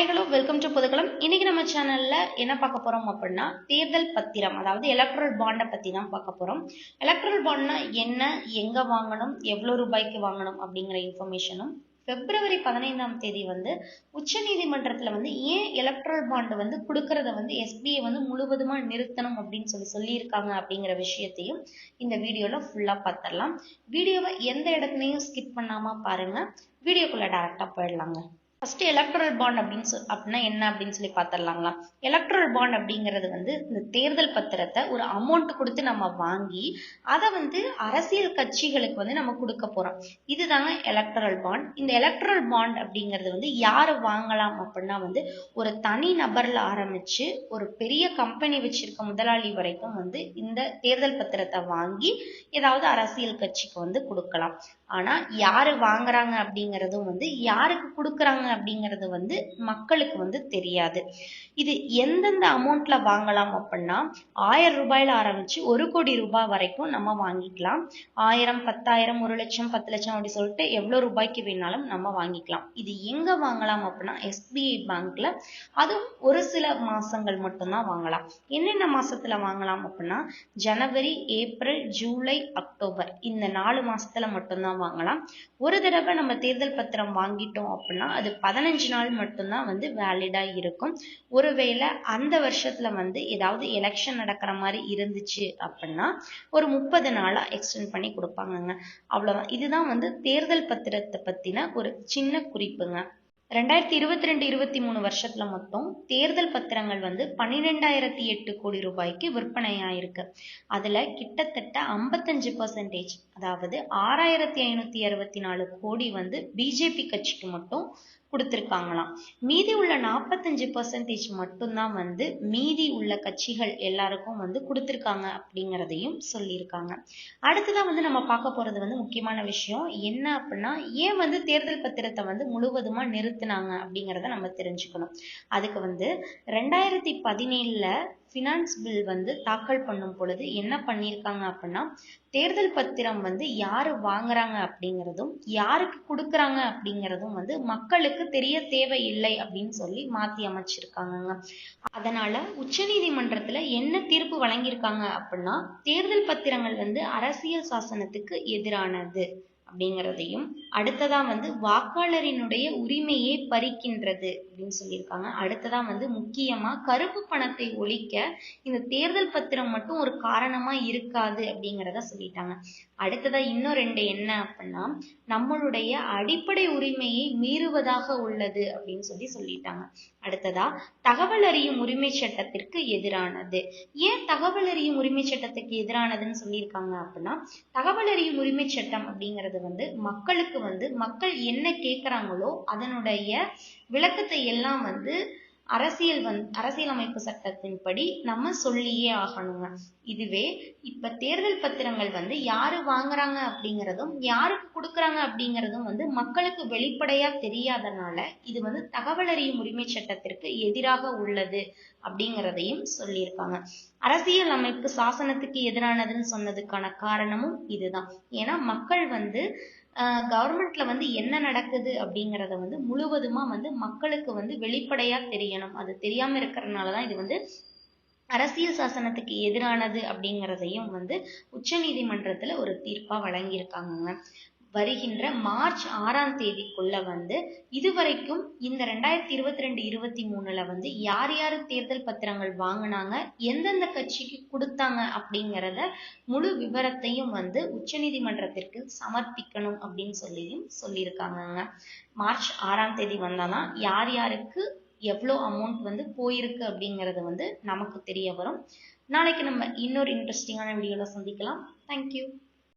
Hi hello welcome to Puthukkalam இன்னைக்கு நம்ம சேனல்ல என்ன பார்க்க போறோம் அப்படின்னா தேர்தல் பத்திரம் அதாவது எலக்ட்ரல் பாண்டை பத்தி தான் பார்க்க போறோம். எலக்ட்ரல் பாண்ட்னா என்ன எங்க வாங்கணும் எவ்வளவு ரூபாய்க்கு வாங்கணும் அப்படிங்கிற இன்ஃபர்மேஷனும் பிப்ரவரி பதினைந்தாம் தேதி வந்து உச்ச நீதிமன்றத்துல வந்து ஏன் எலக்ட்ரல் பாண்டு வந்து கொடுக்கறத வந்து எஸ்பிஐ வந்து முழுவதுமா நிறுத்தணும் அப்படின்னு சொல்லி சொல்லியிருக்காங்க அப்படிங்கிற விஷயத்தையும் இந்த வீடியோல ஃபுல்லா பார்த்துடலாம். வீடியோவை எந்த இடத்துலையும் ஸ்கிப் பண்ணாம பாருங்க. வீடியோக்குள்ள டேரெக்டாக போயிடலாங்க. ஃபர்ஸ்ட் எலக்ட்ரல் பாண்ட் அப்படின்னு சொல் அப்படின்னா என்ன அப்படின்னு சொல்லி பார்த்துடலாங்களா எலக்ட்ரல் பாண்ட் அப்படிங்கிறது வந்து இந்த தேர்தல் பத்திரத்தை ஒரு அமௌண்ட் கொடுத்து நம்ம வாங்கி அதை வந்து அரசியல் கட்சிகளுக்கு வந்து நம்ம கொடுக்க போறோம். இதுதாங்க எலக்ட்ரல் பாண்ட் இந்த எலக்ட்ரல் பாண்ட் அப்படிங்கிறது வந்து யாரு வாங்கலாம் அப்படின்னா வந்து ஒரு தனி நபர்ல ஆரம்பிச்சு ஒரு பெரிய கம்பெனி வச்சிருக்க முதலாளி வரைக்கும் வந்து இந்த தேர்தல் பத்திரத்தை வாங்கி ஏதாவது அரசியல் கட்சிக்கு வந்து கொடுக்கலாம். ஆனா யாரு வாங்குறாங்க அப்படிங்கிறதும் வந்து யாருக்கு கொடுக்குறாங்க அப்படிங்கிறது வந்து மக்களுக்கு வந்து தெரியாது. இது எந்தெந்த அமௌண்ட்ல வாங்கலாம் அப்படின்னா ஆயிரம் ரூபாயில ஆரம்பிச்சு ஒரு கோடி ரூபாய் வரைக்கும் நம்ம வாங்கிக்கலாம். ஆயிரம் பத்தாயிரம் ஒரு லட்சம் பத்து லட்சம் அப்படி சொல்லிட்டு எவ்வளவு ரூபாய்க்கு வேணாலும் நம்ம வாங்கிக்கலாம். இது எங்க வாங்கலாம் அப்படின்னா எஸ்பிஐ பேங்க்ல அதுவும் ஒரு சில மாசங்கள் மட்டும்தான் வாங்கலாம். என்னென்ன மாசத்துல வாங்கலாம் அப்படின்னா ஜனவரி ஏப்ரல் ஜூலை அக்டோபர் இந்த நாலு மாசத்துல மட்டும்தான் வாங்கலாம். ஒரு தடவை நம்ம தேர்தல் பத்திரம் வாங்கிட்டோம் அப்படின்னா அது பதினஞ்சு நாள் மட்டும்தான் வந்து வேலிடா இருக்கும். ஒருவேளை அந்த வருஷத்துல வந்து ஏதாவது எலெக்ஷன் நடக்கிற மாதிரி இருந்துச்சு அப்படின்னா ஒரு முப்பது நாளா எக்ஸ்டெண்ட் பண்ணி கொடுப்பாங்கங்க. அவ்வளவுதான். இதுதான் வந்து தேர்தல் பத்திரத்தை பத்தின ஒரு சின்ன குறிப்புங்க. ரெண்டாயிரத்தி இருபத்தி ரெண்டு இருபத்தி மூணு வருஷத்துல மொத்தம் தேர்தல் பத்திரங்கள் வந்து பன்னிரெண்டாயிரத்தி எட்டு கோடி ரூபாய்க்கு விற்பனையாயிருக்கு. அதுல கிட்டத்தட்ட ஐம்பத்தஞ்சு பர்சன்டேஜ் அதாவது ஆறாயிரத்தி ஐநூத்தி அறுபத்தி நாலு கோடி வந்து பிஜேபி கட்சிக்கு மட்டும் கொடுத்துருக்காங்களாம். மீதி உள்ள நாற்பத்தஞ்சு பர்சன்டேஜ் மட்டும்தான் வந்து மீதி உள்ள கட்சிகள் எல்லாருக்கும் வந்து கொடுத்துருக்காங்க அப்படிங்கிறதையும் சொல்லியிருக்காங்க. அடுத்ததான் வந்து நம்ம பார்க்க போறது வந்து முக்கியமான விஷயம் என்ன அப்படின்னா ஏன் வந்து தேர்தல் பத்திரத்தை வந்து முழுவதுமா நிறுத்தினாங்க அப்படிங்கிறத நம்ம தெரிஞ்சுக்கணும். அதுக்கு வந்து ரெண்டாயிரத்தி பதினேழுல ஃபினான்ஸ் பில் வந்து தாக்கல் பண்ணும் பொழுது என்ன பண்ணியிருக்காங்க அப்படின்னா தேர்தல் பத்திரம் வந்து யாரு வாங்குறாங்க அப்படிங்கிறதும் யாருக்கு கொடுக்குறாங்க அப்படிங்கிறதும் வந்து மக்களுக்கு தெரிய தேவையில்லை அப்படின்னு சொல்லி மாத்தி அமைச்சிருக்காங்கங்க. அதனால உச்சநீதிமன்றத்துல என்ன தீர்ப்பு வழங்கியிருக்காங்க அப்படின்னா தேர்தல் பத்திரங்கள் வந்து அரசியல் சாசனத்துக்கு எதிரானது. அப்படிங்கிறதையும் அடுத்ததா வந்து வாக்காளரினுடைய உரிமையை பறிக்கின்றது அப்படின்னு சொல்லியிருக்காங்க. அடுத்ததா வந்து முக்கியமா கருப்பு பணத்தை ஒழிக்க இந்த தேர்தல் பத்திரம் மட்டும் ஒரு காரணமா இருக்காது அப்படிங்கிறத சொல்லிட்டாங்க. அடுத்ததா இன்னும் ரெண்டு என்ன அப்படின்னா நம்மளுடைய அடிப்படை உரிமையை மீறுவதாக உள்ளது அப்படின்னு சொல்லி சொல்லிட்டாங்க. அடுத்ததா தகவல் அறியும் உரிமை சட்டத்திற்கு எதிரானது. ஏன் தகவல் அறியும் உரிமை சட்டத்துக்கு எதிரானதுன்னு சொல்லியிருக்காங்க அப்படின்னா தகவல் அறியும் உரிமை சட்டம் அப்படிங்கிறது வந்து மக்களுக்கு வந்து மக்கள் என்ன கேட்குறாங்களோ அதனுடைய விளக்கத்தை எல்லாம் வந்து அரசியல் வந் அரசியலமைப்பு சட்டத்தின்படி நம்ம சொல்லியே ஆகணுங்க. இதுவே இப்ப தேர்தல் பத்திரங்கள் வந்து யாரு வாங்குறாங்க அப்படிங்கிறதும் யாருக்கு கொடுக்குறாங்க அப்படிங்கிறதும் வந்து மக்களுக்கு வெளிப்படையா தெரியாதனால இது வந்து தகவல் அறியும் உரிமை சட்டத்திற்கு எதிராக உள்ளது அப்படிங்கிறதையும் சொல்லியிருக்காங்க. அரசியல் அமைப்பு சாசனத்துக்கு எதிரானதுன்னு சொன்னதுக்கான காரணமும் இதுதான். ஏன்னா மக்கள் வந்து கவர்மெண்ட்ல வந்து என்ன நடக்குது அப்படிங்கறத வந்து முழுவதுமா வந்து மக்களுக்கு வந்து வெளிப்படையா தெரியணும். அது தெரியாம இருக்கிறதுனாலதான் இது வந்து அரசியல் சாசனத்துக்கு எதிரானது அப்படிங்கிறதையும் வந்து உச்ச நீதிமன்றத்துல ஒரு தீர்ப்பா வழங்கியிருக்காங்கங்க. வருகின்ற மார்ச் ஆறாம் தேதிக்குள்ள வந்து இதுவரைக்கும் இந்த ரெண்டாயிரத்தி இருபத்தி ரெண்டு இருபத்தி மூணுல வந்து யார் யார் தேர்தல் பத்திரங்கள் வாங்கினாங்க எந்தெந்த கட்சிக்கு கொடுத்தாங்க அப்படிங்கிறத முழு விவரத்தையும் வந்து உச்சநீதிமன்றத்திற்கு சமர்ப்பிக்கணும் அப்படின்னு சொல்லியும் சொல்லியிருக்காங்கங்க. மார்ச் ஆறாம் தேதி வந்தாதான் யார் யாருக்கு எவ்வளோ அமௌண்ட் வந்து போயிருக்கு அப்படிங்கிறது வந்து நமக்கு தெரிய வரும். நாளைக்கு நம்ம இன்னொரு இன்ட்ரெஸ்டிங்கான வீடியோல சந்திக்கலாம். தேங்க்யூ